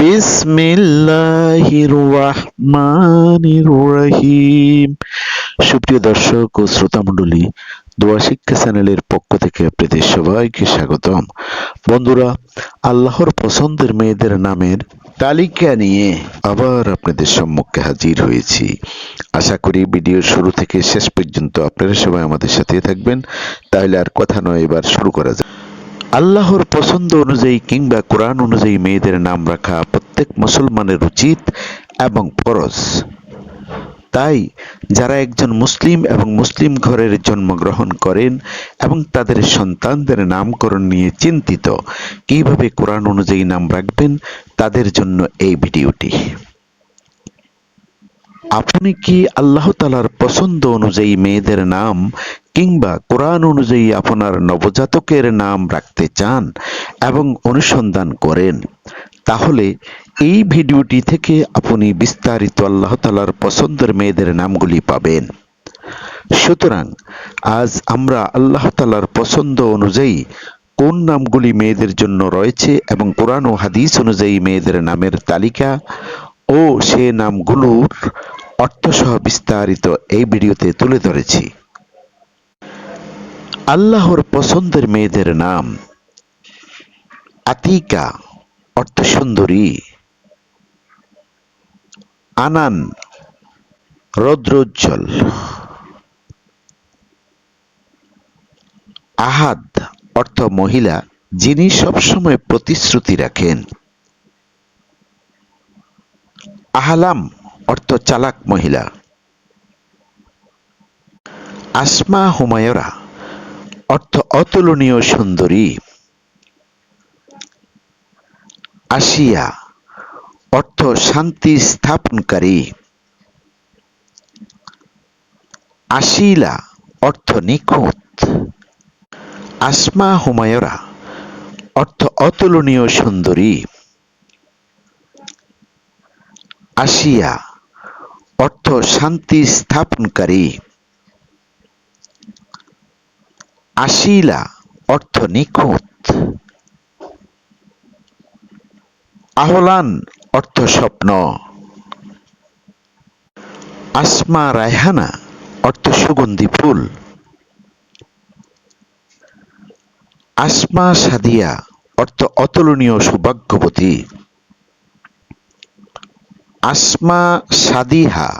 বিসমিল্লাহির রহমানির রহিম সুপ্রিয় দর্শক ও শ্রোতা মণ্ডলী, দোয়া শিক্ষা চ্যানেলের পক্ষ থেকে আপনাদের সবাইকে স্বাগতম। বন্ধুরা, আল্লাহর পছন্দের মেয়েদের নামের তালিকা নিয়ে আবার আপনাদের সম্মুখে হাজির হয়েছি। আশা করি ভিডিও শুরু থেকে শেষ পর্যন্ত আপনারা সবাই আমাদের সাথে থাকবেন, তাহলে আর কথা নয়, এবার শুরু করা যাক। আল্লাহর পছন্দ অনুযায়ী কিংবা কোরআন অনুযায়ী মেয়েদের নাম রাখা প্রত্যেক মুসলমানের উচিত এবং ফরজ। তাই যারা একজন মুসলিম এবং মুসলিম ঘরের জন্মগ্রহণ করেন এবং তাদের সন্তানদের নামকরণ নিয়ে চিন্তিত, কীভাবে কোরআন অনুযায়ী নাম রাখবেন, তাদের জন্য এই ভিডিওটি। আপনি কি আল্লাহ তালার পছন্দ অনুযায়ী মেয়েদের নাম কিংবা কোরআন অনুযায়ী আপনার নবজাতকের নাম রাখতে চান এবং অনুসন্ধান করেন? তাহলে এই ভিডিওটি থেকে আপনি বিস্তারিত আল্লাহ তালার পছন্দের মেয়েদের নামগুলি পাবেন। সুতরাং আজ আমরা আল্লাহ তালার পছন্দ অনুযায়ী কোন নামগুলি মেয়েদের জন্য রয়েছে এবং কোরআন ও হাদিস অনুযায়ী মেয়েদের নামের তালিকা ও সে নামগুলোর অর্থসহ বিস্তারিত এই ভিডিওতে তুলে ধরেছি। আল্লাহর পছন্দের মেয়েদের নাম আতিকা অর্থ সুন্দরী আনান, রৌদ্রোজ্জ্বল। আহাদ, অর্থ মহিলা, যিনি সবসময় প্রতিশ্রুতি রাখেন। আহালাম অর্থ চালাক মহিলা। আসমা হুমায়রা অর্থ অতুলনীয় সুন্দরী। আসিয়া অর্থ শান্তি স্থাপনকারী। আশিলা অর্থ নিখুঁত। আসমা হুমায়রা অর্থ অতুলনীয় সুন্দরী। আসিয়া অর্থ শান্তি স্থাপনকারী। আশিলা অর্থ নিখুঁত। আহলান অর্থ স্বপ্ন। আসমা রায়হানা অর্থ সুগন্ধি ফুল। আসমা সাদিয়া অর্থ অতুলনীয় সৌভাগ্যবতী। আসমা সাদিহা,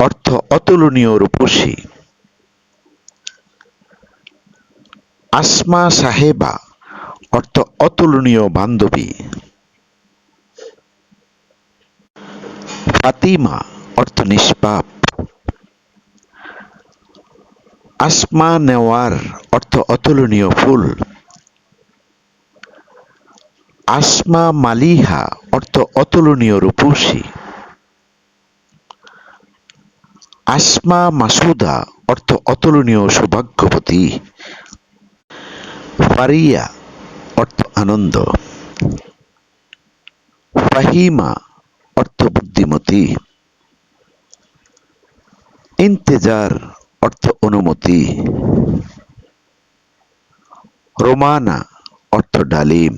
অর্থ অতুলনীয় রূপসী। আসমা সাহেবা, অর্থ অতুলনীয় বান্ধবী। ফাতিমা, অর্থ নিষ্পাপ। আসমা নেওয়ার, অর্থ অতুলনীয় ফুল। আসমা মালিহা অর্থ অতুলনীয় রূপসী। আসমা মাসুদা অর্থ অতুলনীয় সৌভাগ্যবতী। ফারিয়া অর্থ আনন্দ। ফাহিমা অর্থ বুদ্ধিমতী। ইন্তেজার অর্থ অনুমতি। রোমানা অর্থ ডালিম।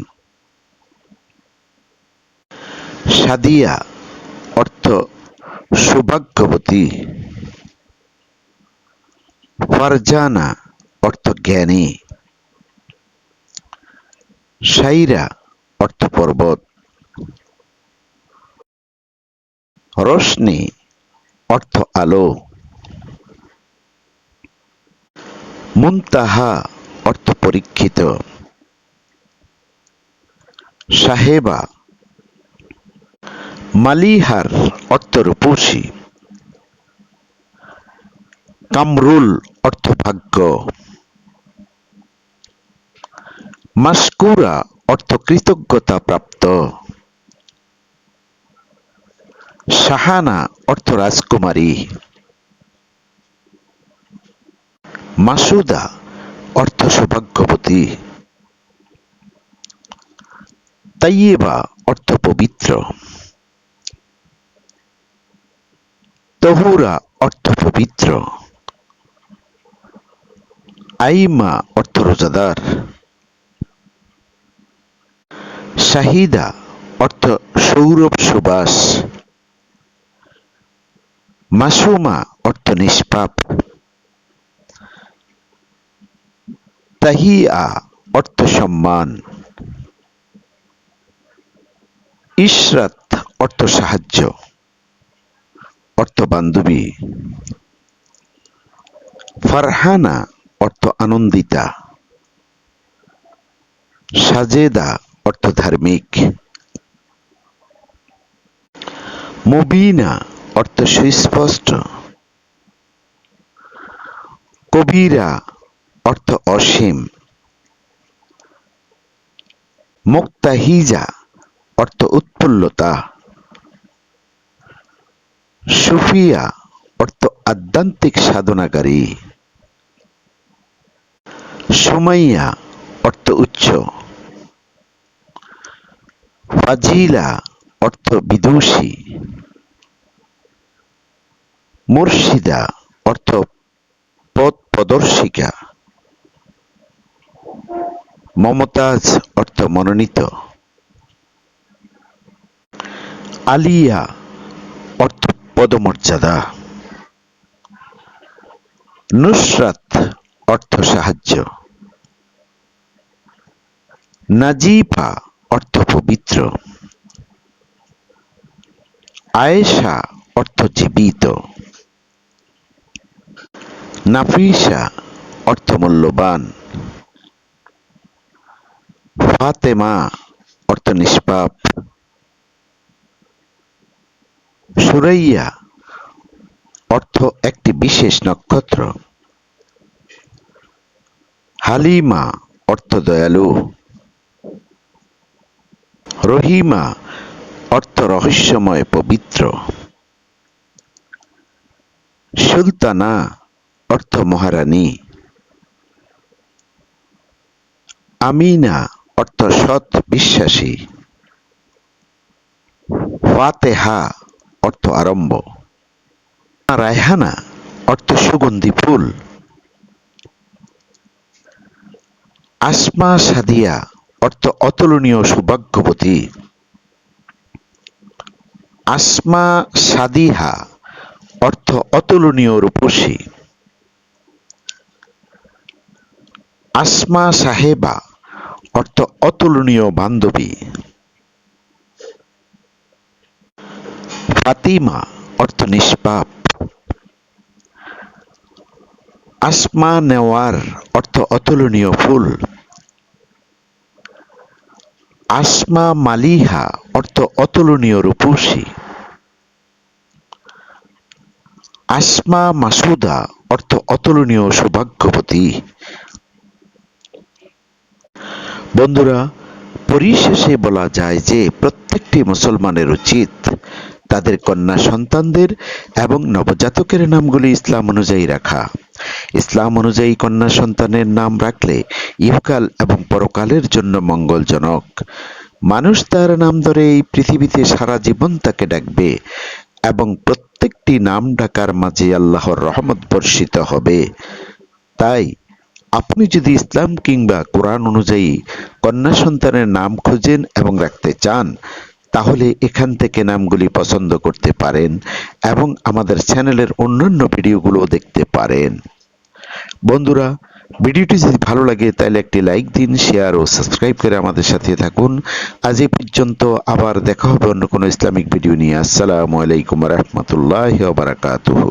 সাদিয়া অর্থ সৌভাগ্যবতী। ফারজানা অর্থ জ্ঞানী। সাইরা অর্থ পর্বত। রোশনি অর্থ আলো। মুনতাহা অর্থ পরীক্ষিত। সাহেবা মালিহার অর্থ রূপসী। কামরুল অর্থ ভাগ্য। মাসকুরা অর্থ কৃতজ্ঞতা প্রাপ্ত। সাহানা অর্থ রাজকুমারী। মাসুদা অর্থ সৌভাগ্যবতী। তাইয়েবা অর্থ পবিত্র। তহুরা অর্থ পবিত্র। আইমা অর্থ রোজাদার। শাহিদা অর্থ সৌরভ সুবাস। মাসুমা অর্থ নিষ্পাপ। তাহিয়া অর্থ সম্মান। ইশরাত অর্থ সাহায্য। অর্থ বান্ধবী ফারহানা, অর্থ আনন্দিতা। সাজেদা, অর্থ ধার্মিক। মুবিনা, অর্থ সুস্পষ্ট। কবিরা, অর্থ অসীম। মুক্তাহিজা, অর্থ উৎফুল্লতা। সুফিয়া অর্থ আধ্যাত্মিক সাধনাকারী। সুমাইয়া অর্থ উচ্চ। ফাজিলা অর্থ বিদুষী। মুর্শিদা অর্থ পথ প্রদর্শিকা। মমতাজ অর্থ মনোনীত। আলিয়া পদমর্যাদা। নুসরাত অর্থ সাহায্য। নাজিফা অর্থ পবিত্র। আয়েশা অর্থ জীবিত। নাফিসা অর্থ মূল্যবান। ফাতেমা অর্থ নিষ্পাপ। সুরাইয়া অর্থ একটি বিশেষ নক্ষত্র। হালিমা, অর্থ দয়ালু। রহিমা, অর্থ রহস্যময় পবিত্র। সুলতানা, অর্থ মহারানী। আমিনা, অর্থ সৎ বিশ্বাসী। ফাতেহা, অর্থ আরম্ভ। রায়হানা, অর্থ সুগন্ধি ফুল। আসমা সাদিয়া, অর্থ অতুলনীয় সৌভাগ্যবতী। আসমা সাদিহা, অর্থ অতুলনীয় রূপসী। আসমা সাহেবা, অর্থ অতুলনীয় বান্ধবী। ফাতিমা, অর্থ নিষ্পাপ। আসমা নেওয়ার অর্থ অতুলনীয় ফুল। আসমা মালিহা অর্থ অতুলনীয় রূপসী। আসমা মাসুদা অর্থ অতুলনীয় সৌভাগ্যবতী। বন্ধুরা, পরিশেষে বলা যায় যে প্রত্যেকটি মুসলমানের উচিত তাদের কন্যা সন্তানদের এবং নবজাতকের নামগুলি ইসলাম অনুযায়ী রাখা। ইসলাম অনুযায়ী কন্যা সন্তানের নাম রাখলে ইহকাল এবং পরকালের জন্য মঙ্গলজনক। মানুষ তার নাম ধরে এই পৃথিবীতে সারা জীবন তাকে ডাকবে এবং প্রত্যেকটি নাম ডাকার মাঝে আল্লাহর রহমত বর্ষিত হবে। তাই, আপনি যদি ইসলাম কিংবা কোরআন অনুযায়ী কন্যা সন্তানের নাম খুঁজেন এবং রাখতে চান তাহলে এখান থেকে নামগুলি পছন্দ করতে পারেন এবং আমাদের চ্যানেলের অন্যান্য ভিডিওগুলো দেখতে পারেন। বন্ধুরা, ভিডিওটি যদি ভালো লাগে, তাহলে একটি লাইক দিন, শেয়ার ও সাবস্ক্রাইব করে আমাদের সাথে থাকুন। আজ এই পর্যন্ত আবার দেখা হবে অন্য কোনো ইসলামিক ভিডিও নিয়ে। আসসালামু আলাইকুম রহমতুল্লাহ বারাকাতুহু।